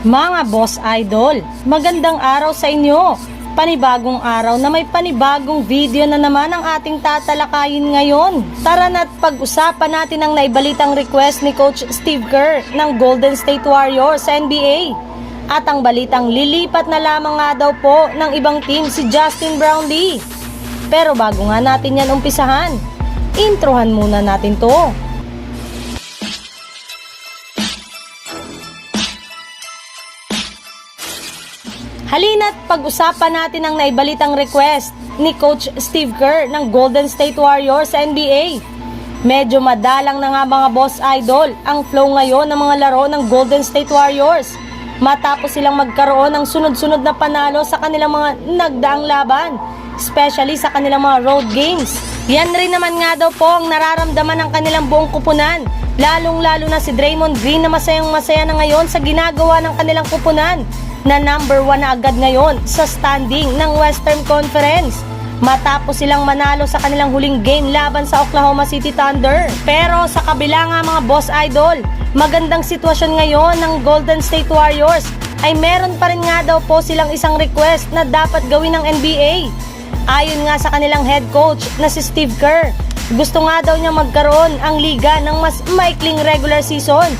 Mga boss idol, magandang araw sa inyo. Panibagong araw na may panibagong video na naman ang ating tatalakayin ngayon. Tara na't pag-usapan natin ang naibalitang request ni Coach Steve Kerr ng Golden State Warriors sa NBA. At ang balitang lilipat na lamang nga daw po ng ibang team si Justin Brownlee. Pero bago nga natin yan umpisahan, introhan muna natin to. Halina't pag-usapan natin ang naibalitang request ni Coach Steve Kerr ng Golden State Warriors NBA. Medyo madalang na nga mga boss idol ang flow ngayon ng mga laro ng Golden State Warriors. Matapos silang magkaroon ng sunod-sunod na panalo sa kanilang mga nagdaang laban, especially sa kanilang mga road games. Yan rin naman nga daw po ang nararamdaman ng kanilang buong kupunan, lalong-lalo na si Draymond Green na masayang masaya na ngayon sa ginagawa ng kanilang kupunan na number 1 na agad ngayon sa standing ng Western Conference matapos silang manalo sa kanilang huling game laban sa Oklahoma City Thunder. Pero sa kabila nga mga boss idol, magandang sitwasyon ngayon ng Golden State Warriors ay meron pa rin nga daw po silang isang request na dapat gawin ng NBA. Ayon nga sa kanilang head coach na si Steve Kerr, gusto nga daw niya magkaroon ang liga ng mas maikling regular season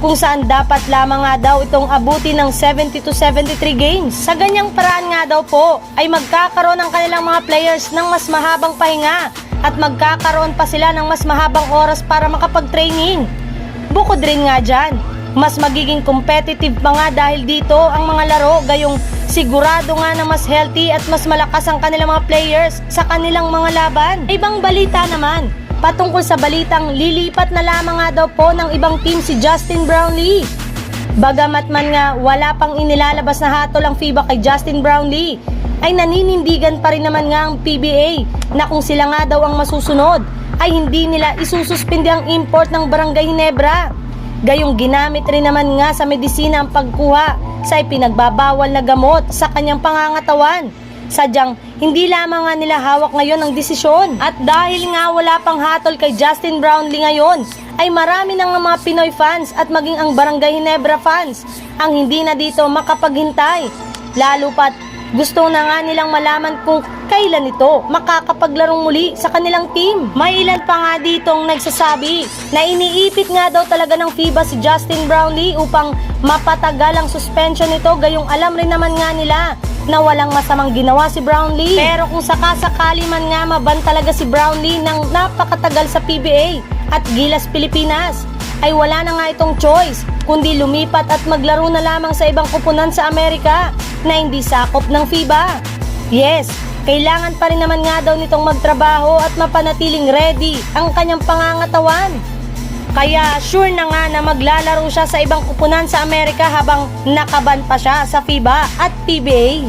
kung saan dapat lamang nga daw itong abuti ng 70 to 73 games. Sa ganyang paraan nga daw po ay magkakaroon ng kanilang mga players ng mas mahabang pahinga at magkakaroon pa sila ng mas mahabang oras para makapag-training. Bukod rin nga dyan, mas magiging competitive pa nga dahil dito ang mga laro gayong sigurado nga na mas healthy at mas malakas ang kanilang mga players sa kanilang mga laban. Ibang balita naman, patungkol sa balitang lilipat na lamang nga daw po ng ibang team si Justin Brownlee. Bagamat man nga wala pang inilalabas na hatol ang FIBA kay Justin Brownlee, ay naninindigan pa rin naman nga ang PBA na kung sila nga daw ang masusunod, ay hindi nila isususpindi ang import ng Barangay Hinebra. Gayong ginamit rin naman nga sa medisina ang pagkuha sa ipinagbabawal na gamot sa kanyang pangangatawan. Sadyang hindi lamang nga nila hawak ngayon ang desisyon. At dahil nga wala pang hatol kay Justin Brownlee ngayon, ay marami ng mga Pinoy fans at maging ang Barangay Hinebra fans ang hindi na dito makapaghintay. Lalo pat gusto na nga nilang malaman kung kailan ito makakapaglarong muli sa kanilang team. May ilan pa nga ditong nagsasabi na iniipit nga daw talaga ng FIBA si Justin Brownlee upang mapatagal ang suspension nito gayong alam rin naman nga nila na walang masamang ginawa si Brownlee. Pero kung sakasakali man nga maban talaga si Brownlee ng napakatagal sa PBA at Gilas Pilipinas, ay wala na nga itong choice kundi lumipat at maglaro na lamang sa ibang kupunan sa Amerika na hindi sakop ng FIBA. Yes, kailangan pa rin naman nga daw nitong magtrabaho at mapanatiling ready ang kanyang pangangatawan. Kaya sure na nga na maglalaro siya sa ibang kupunan sa Amerika habang nakaban pa siya sa FIBA at PBA.